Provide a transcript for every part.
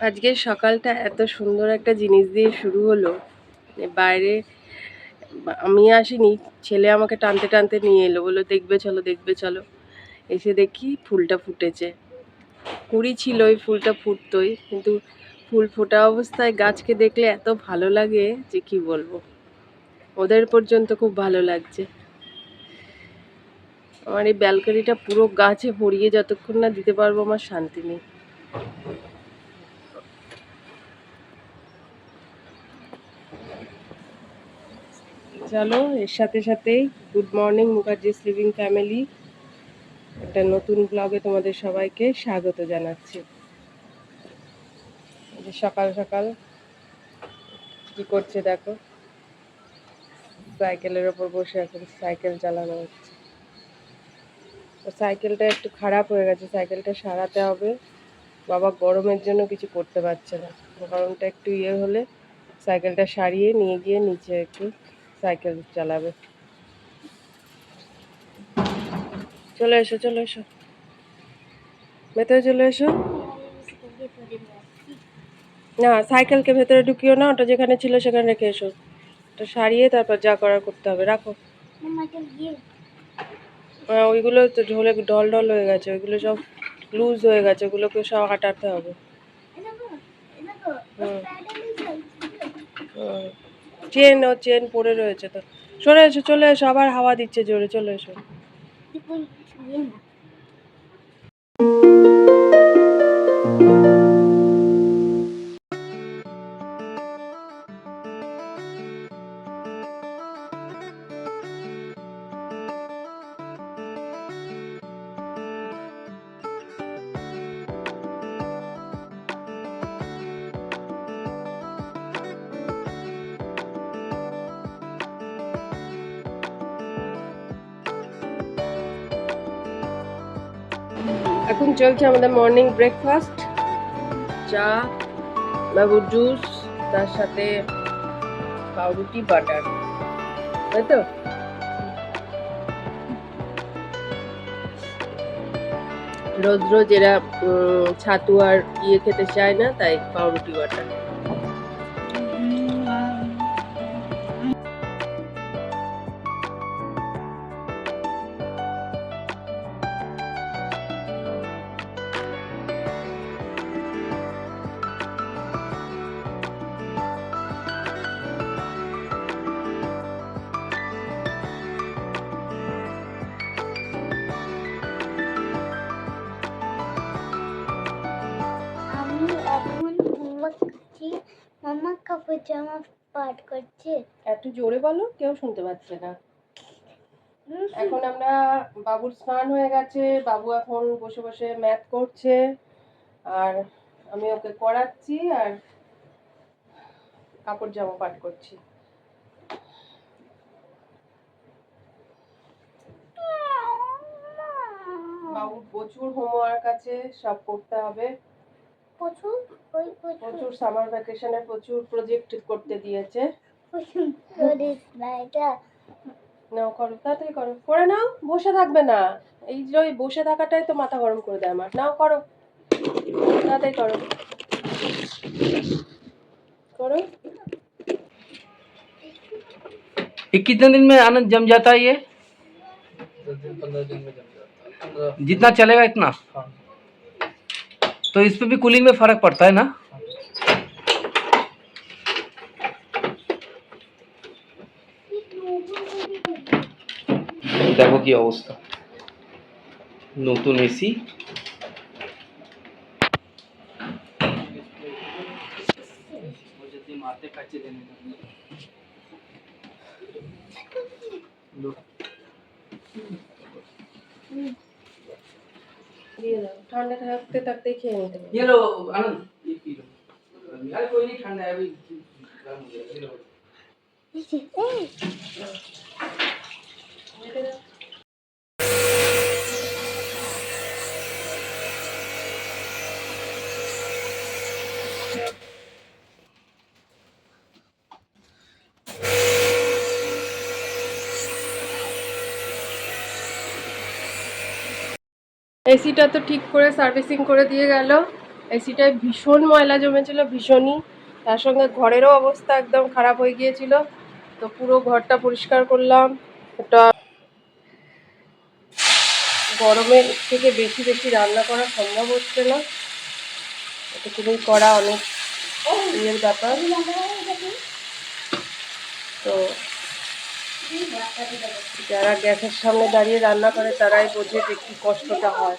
আজকের সকালটা এত সুন্দর একটা জিনিস দিয়ে শুরু হলো। বাইরে আমি আসিনি, ছেলে আমাকে টানতে টানতে নিয়ে এলো, বলল, দেখবে চলো দেখবে চলো। এসে দেখি ফুলটা ফুটেছে। কুড়ি ছিল, ওই ফুলটা ফুটতোই, কিন্তু ফুল ফোটা অবস্থায় গাছকে দেখলে এত ভালো লাগে যে কি বলব। ওদের পর্যন্ত খুব ভালো লাগছে। আমার এই ব্যালকনিটা পুরো গাছে ভরিয়ে যতক্ষণ না দিতে পারব আমার শান্তি নেই। চলো এর সাথে সাথেই good morning Mukherjee living family একটা নতুন ব্লগে তোমাদের সবাইকে স্বাগত জানাচ্ছি। সকাল সকাল কি করছে দেখো। সাইকেলের ওপর বসে এখন সাইকেল চালানো হচ্ছে। সাইকেলটা একটু খারাপ হয়ে গেছে, সাইকেলটা সারাতে হবে। বাবা গরমের জন্য কিছু করতে পারছে না। গরমটা একটু ইয়ে হলে সাইকেলটা সারিয়ে নিয়ে গিয়ে নিচে একটু সাইকেল চালাবে। চলে এসো চলে এসো। ভেতরে চলে এসো। না সাইকেলকে ভেতরে ঢুকিও না ওটা যেখানে ছিল সেখানে রেখে এসো। ওটা সারিয়ে তারপর যা করার করতে হবে রাখো। হ্যাঁ ওইগুলো তো ঢোলে ঢল ঢল হয়ে গেছে ওইগুলো সব লুজ হয়ে গেছে ওগুলোকে সব আটাতে হবে। চেন, ও চেন পড়ে রয়েছে তো। সরে এসো, চলে এসো, আবার হাওয়া দিচ্ছে জোরে, চলে এসো। এখন চলছে আমাদের মর্নিং ব্রেকফাস্ট চা লেবুর জুস তার সাথে পাউরুটি বাটার তাই তো? রোজ রোজ এরা ছাতু আর ইয়ে খেতে চায় না, তাই পাউরুটি বাটার জামা পাঠ করছে। একটু জোরে বলো, কেউ শুনতে পাচ্ছে না। এখন আমরা বাবুর স্নান হয়ে গেছে, বাবু এখন বসে বসে ম্যাথ করছে, আর আমি ওকে করাচ্ছি আর কাপড় জামা পাঠ করছি। বাবুর প্রচুর হোমওয়ার্ক আছে, সব করতে হবে। প্রচুর ওই প্রচুর প্রচুর সামার ভ্যাকেশনে প্রচুর প্রজেক্ট করতে দিয়েছে প্রচুর করিস না এটা নাও করো তাড়াতাড়ি করো করে নাও বসে থাকবে না এই যে ওই বসে থাকাটাই তো মাথা গরম করে দেয় আমার নাও করো তাড়াতাড়ি করো করো ये कितने दिन में आनंद जम जाता है ये जितना चलेगा इतना तो इस पे भी कूलिंग में फर्क पड़ता है ना দেখো কি অবস্থা নতুন এসি দিয়ে দাও ঠান্ডা থাকতে থাকতেই খেয়ে নিতে পারো ये लो आनंद ये पी लो यार कोई नहीं ठंडा है अभी এসিটা তো ঠিক করে সার্ভিসিং করে দিয়ে গেল। এসিটায় ভীষণ ময়লা জমেছিল, ভীষণই। তার সঙ্গে ঘরেরও অবস্থা একদম খারাপ হয়ে গিয়েছিল। তো পুরো ঘরটা পরিষ্কার করলাম। ওটা গরমের থেকে বেশি বেশি রান্না করা সম্ভব হচ্ছে না। এটুকুনি করা অনেক ইয়ের ব্যাপার। তো যারা গ্যাসের সামনে দাঁড়িয়ে রান্না করে, তারাই বোঝে যে কি কষ্টটা হয়।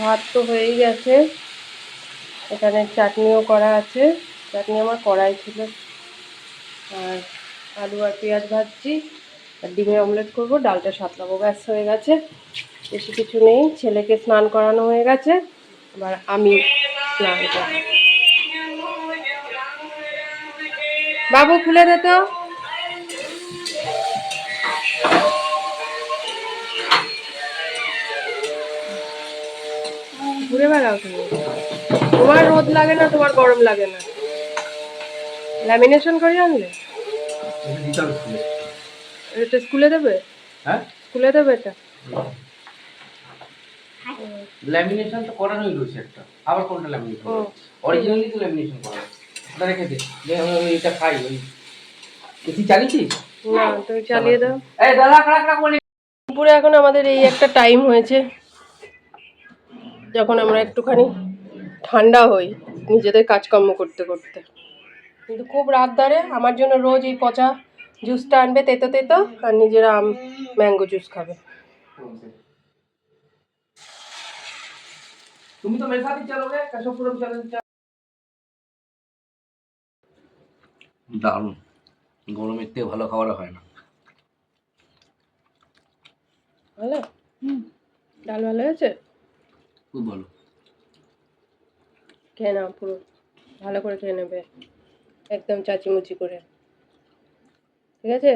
ভাত তো হয়েই গেছে। এখানে চাটনিও করা আছে। চাটনি আমার কড়াই ছিল। আর আলু আর পেঁয়াজ ভাজছি। আর ডিমের অমলেট করব, ডালটা সাতলাবো, ব্যাস হয়ে গেছে। বেশি কিছু নেই, ছেলেকে স্নান করানো হয়ে গেছে। আবার আমি স্নান করব। বাবু, খুলে দে তো। ঘুরে বেড়াও তুমি। তোমার রোদ লাগে না, তোমার গরম লাগে না। ল্যামিনেশন করে আনলে? এটা স্কুলে দেবে? হ্যাঁ? স্কুলে দেবে এটা? ল্যামিনেশন তো করানোই রয়েছে একটা। আবার কোনটা ল্যামিনেশন অরিজিনালি তো ল্যামিনেশন করা ওটা রেখে দে। যে এটা খাই ওই। এসি চালিয়েছিস? না তুমি চালিয়ে দাও। এই দাদা খাড়া খাড়া করে দুপুরে এখন আমাদের এই একটা টাইম হয়েছে। যখন আমরা একটুখানি ঠান্ডা হই নিজেদের কাজকর্ম করতে করতে। কিন্তু খুব রাত ধরে আমার জন্য রোজ এই পচা জুসটা আনবে তেতো তেতো আর নিজেরা আম ম্যাঙ্গো জুস খাবে। দারুণ তো মেরে গরমের থেকে ভালো খাবার হয় না। ভালো? ডাল ভালো হয়েছে? খুব ভালো। খেয়ে নাও পুরো। ভালো করে খেয়ে নেবে। একদম চাচিমুচি করে। ঠিক আছে?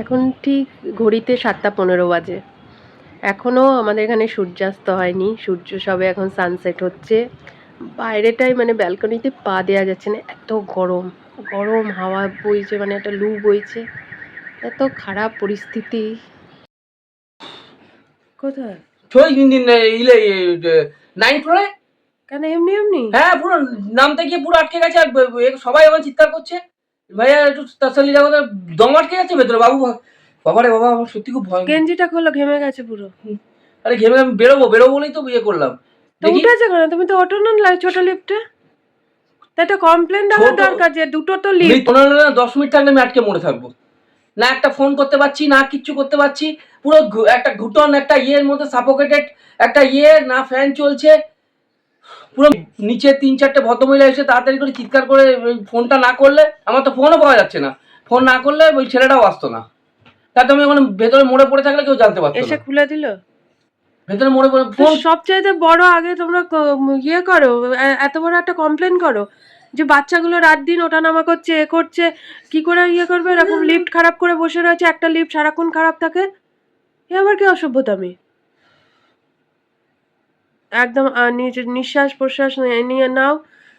এখন ঠিক ঘড়িতে সাতটা পনেরো বাজে। এখনও আমাদের এখানে সূর্যাস্ত হয়নি। সূর্য সবে এখন সানসেট হচ্ছে। বাইরেটাই মানে ব্যালকনিতে পা দেওয়া যাচ্ছে না এত গরম। গরম হাওয়া বইছে মানে একটা লু বইছে। এত খারাপ পরিস্থিতি। কোথায়? ছয় দিন দিন ইলে নাইন ফ্লোরে কেন এমনি এমনি? হ্যাঁ পুরো নামতে গিয়ে পুরো আটকে গেছে আর সবাই আমার চিৎকার করছে। ভাইয়া একটু তাসালি যাব দম আটকে গেছে ভেতরে বাবু বাবা। রে বাবা আমার সত্যি খুব ভয় গেঞ্জিটা খোলো ঘেমে গেছে পুরো। আরে ঘেমে আমি বেরোবো বেরোবো বলেই তো বিয়ে করলাম। তো উঠেছে কেন? তুমি তো ওঠো না ছোট লিফটে তাই তো কমপ্লেন দেওয়ার দরকার যে দুটো তো লিফট পনেরো না দশ মিনিট থাকলে আমি আটকে মরে থাকব। না একটা ফোন করতে পারছি না কিচ্ছু করতে পারছি। পুরো একটা ঘুটন একটা ইয়ের মধ্যে সাপোকেটেড একটা ইয়ে না ফ্যান চলছে। পুরো নিচে তিন চারটে ভদ্রমহিলা এসে তাড়াতাড়ি করে চিৎকার করে ওই ফোনটা না করলে আমার তো ফোনও পাওয়া যাচ্ছে না। ফোন না করলে ওই ছেলেটাও আসতো না। তাতে আমি ওখানে ভেতরে মরে পড়ে থাকলে কেউ জানতে পারতো এসে খুলে দিল? ভেতরে মরে পড়ে ফোন সবচাইতে বড় আগে তোমরা ইয়ে করো এত বড় একটা কমপ্লেন করো যে বাচ্চাগুলো রাত দিন ওঠানামা করছে এ করছে কি করে ইয়ে করবে? এরকম লিফট খারাপ করে বসে রয়েছে একটা লিফট সারাক্ষণ খারাপ থাকে। এ আবার কি অসভ্যতামি? একদম নিজের নিঃশ্বাস প্রশ্বাস নিয়ে- নাও।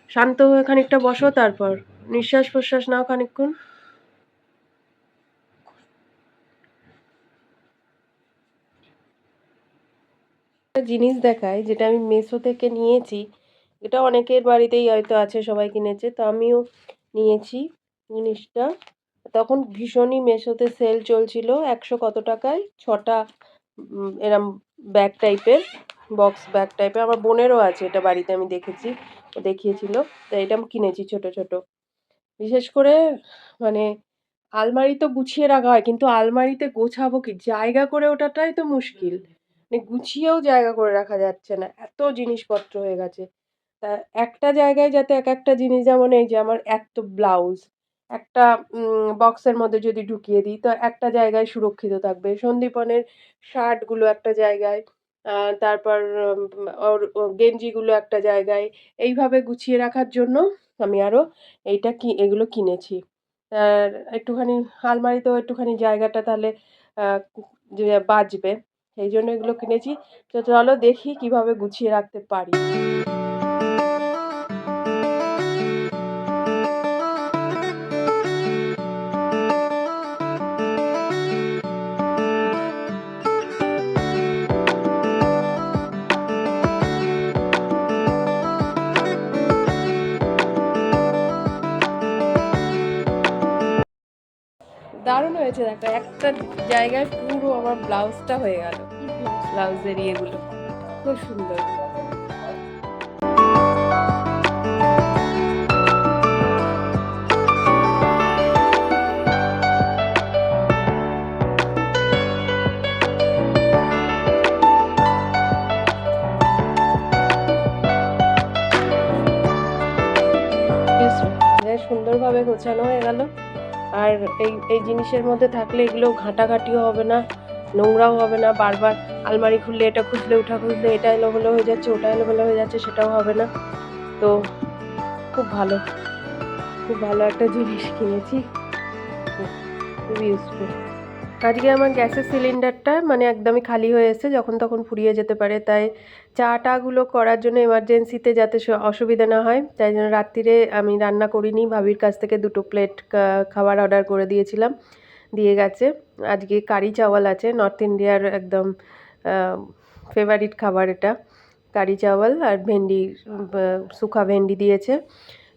শান্ত হয়ে খানিকটা বসো তারপর। নিঃশ্বাস প্রশ্বাস নাও খানিকক্ষণ। জিনিস দেখায়, যেটা আমি মেসো থেকে নিয়েছি, এটা অনেকের বাড়িতেই হয়তো আছে, সবাই কিনেছে, তো আমিও নিয়েছি জিনিসটা। তখন ভীষণই মেসোতে সেল চলছিল, একশো কত টাকায়, ছটা এরম ব্যাগ টাইপের। বক্স ব্যাগ টাইপের আমার বোনেরও আছে, এটা বাড়িতে আমি দেখেছি ও দেখিয়েছিল। তো এটা আমি কিনেছি ছোট ছোট। বিশেষ করে মানে আলমারি তো গুছিয়ে রাখা হয়, কিন্তু আলমারিতে গোছাবো কি? জায়গা করে ওঠাটাই তো মুশকিল। মানে গুছিয়েও জায়গা করে রাখা যাচ্ছে না। এত জিনিসপত্র হয়ে গেছে। তা একটা জায়গায় যাতে এক একটা জিনিস, যেমন এই যে আমার এত ব্লাউজ, একটা বক্সের মধ্যে যদি ঢুকিয়ে দিই, তো একটা জায়গায় সুরক্ষিত থাকবে। সন্দীপনের শার্টগুলো একটা জায়গায় তারপর ওর গেঞ্জিগুলো একটা জায়গায়। এইভাবে গুছিয়ে রাখার জন্য আমি আরও এইটা কি, এগুলো কিনেছি। আর একটুখানি আলমারিতেও একটুখানি জায়গাটা তাহলে বাঁচবে সেই জন্য এগুলো কিনেছি। তো চলো দেখি কীভাবে গুছিয়ে রাখতে পারি। হয়েছে দেখো, একটা জায়গায় পুরো আমার ব্লাউজটা হয়ে গেল। ব্লাউজের ইয়েগুলো। খুব সুন্দর। সুন্দরভাবে গোছানো হয়ে গেল। আর এই এই জিনিসের মধ্যে থাকলে এগুলো ঘাঁটাঘাঁটিও হবে না, নোংরাও হবে না, বারবার আলমারি খুললে এটা খুঁজলে ওঠা খুঁজলে এটা এলোমেলো হয়ে যাচ্ছে, ওটা এলোমেলো হয়ে যাচ্ছে, সেটাও হবে না। তো খুব ভালো খুব ভালো একটা জিনিস কিনেছি, খুব ইউজফুল আজকে আমার গ্যাসের সিলিন্ডারটা মানে একদমই খালি হয়ে এসেছে, যখন তখন ফুরিয়ে যেতে পারে। তাই চা টাগুলো করার জন্য এমার্জেন্সিতে যাতে অসুবিধা না হয়, তাই জন্য রাত্রিরে আমি রান্না করিনি। ভাবির কাছ থেকে দুটো প্লেট খাবার অর্ডার করে দিয়েছিলাম, দিয়ে গেছে। আজকে কারি চাওয়াল আছে নর্থ ইন্ডিয়ার একদম ফেভারিট খাবার এটা। কারি চাওয়াল আর ভেন্ডি শুকা ভেন্ডি দিয়েছে।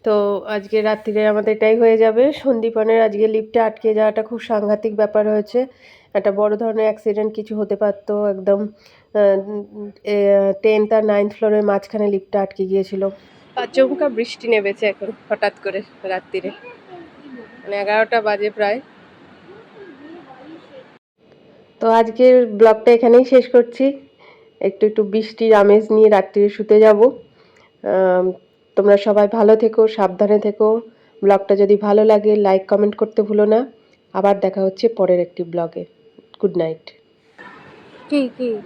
তো আজকে রাত্রিরে আমাদের এটাই হয়ে যাবে। সন্দীপনের আজকে লিফটে আটকে যাওয়াটা খুব সাংঘাতিক ব্যাপার হয়েছে। একটা বড় ধরনের অ্যাক্সিডেন্ট কিছু হতে পারতো একদম টেন্থ আর নাইন্থ ফ্লোরের মাঝখানে লিফটটা আটকে গিয়েছিল। আচমকা বৃষ্টি নেমেছে এখন হঠাৎ করে রাত্রিরে। মানে এগারোটা বাজে প্রায়। তো আজকের ব্লগটা এখানেই শেষ করছি। একটু একটু বৃষ্টির আমেজ নিয়ে রাত্রিরে শুতে যাব। তোমরা সবাই ভালো থেকো সাবধানে থেকো। ব্লগটা যদি ভালো লাগে লাইক কমেন্ট করতে ভুলো না। আবার দেখা হচ্ছে পরের একটি ব্লগে। গুড নাইট কি কি?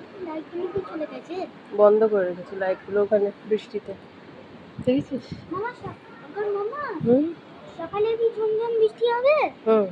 বন্ধ করে রেখেছি লাইটগুলো ওখানে বৃষ্টিতে। দেখেছিস? মামা সক- মামা? হুম? সকালে কি ঝুমঝুম বৃষ্টি হবে? হুম।